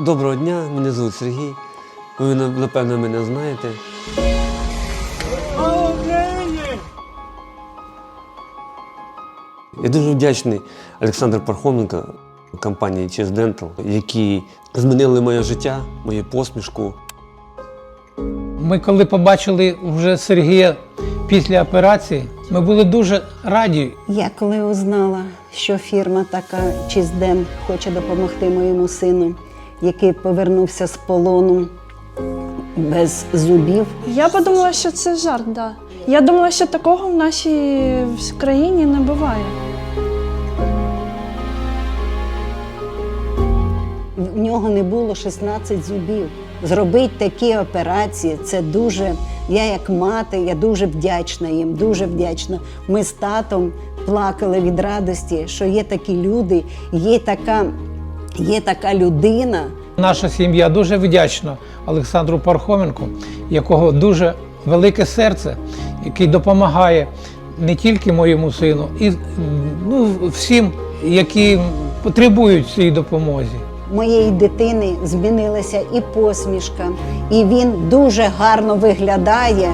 Доброго дня, мене звуть Сергій. Ви напевно мене знаєте. Я дуже вдячний Олександру Пархоменко компанії Chess Dental, які змінили моє життя, мою посмішку. Ми коли побачили вже Сергія після операції, ми були дуже раді. Я коли узнала, що фірма така Чізден хоче допомогти моєму сину, який повернувся з полону без зубів, Я подумала, що це жарт, да. Я думала, що такого в нашій країні не буває. в нього не було 16 зубів. Зробити такі операції це дуже. Я як мати, я дуже вдячна їм, дуже вдячна. Ми з татом плакали від радості, що є такі люди, є така, є така людина. Наша сім'я дуже вдячна Олександру Пархоменку, якого дуже велике серце, який допомагає не тільки моєму сину, і ну, всім, які потребують цієї допомоги. моєї дитини змінилася і посмішка, і він дуже гарно виглядає.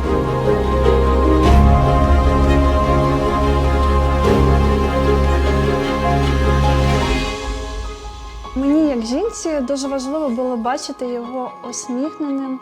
Мені, як жінці, дуже важливо було бачити його усміхненим.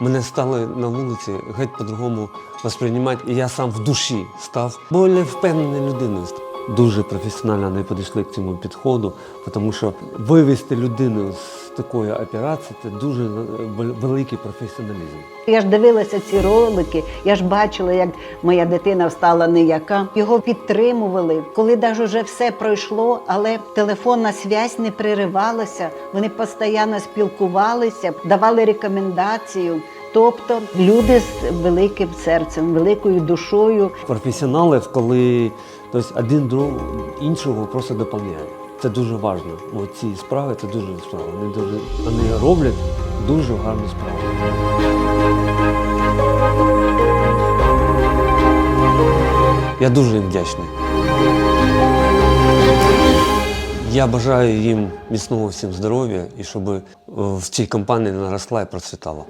Мене стали на вулиці геть по-другому восприймати, і я сам в душі став более впевненою людиною. Дуже професіонально вони підійшли к цьому підходу, тому що вивести людину з такої операції це дуже е, великий професіоналізм. Я ж дивилася ці ролики, я ж бачила, як моя дитина встала ніяка. Його підтримували. Коли навіть вже все пройшло, але телефонна зв'язь не переривалася. Вони постійно спілкувалися, давали рекомендацію. Тобто люди з великим серцем, великою душою. Професіонали, коли тобто, один друг іншого просто доповняє. Це дуже важливо. Ці справи це дуже справа. Вони дуже вони роблять дуже гарну справу. Я дуже їм вдячний. Я бажаю їм міцного всім здоров'я і щоб е, в цій компанії наросла і процвітала.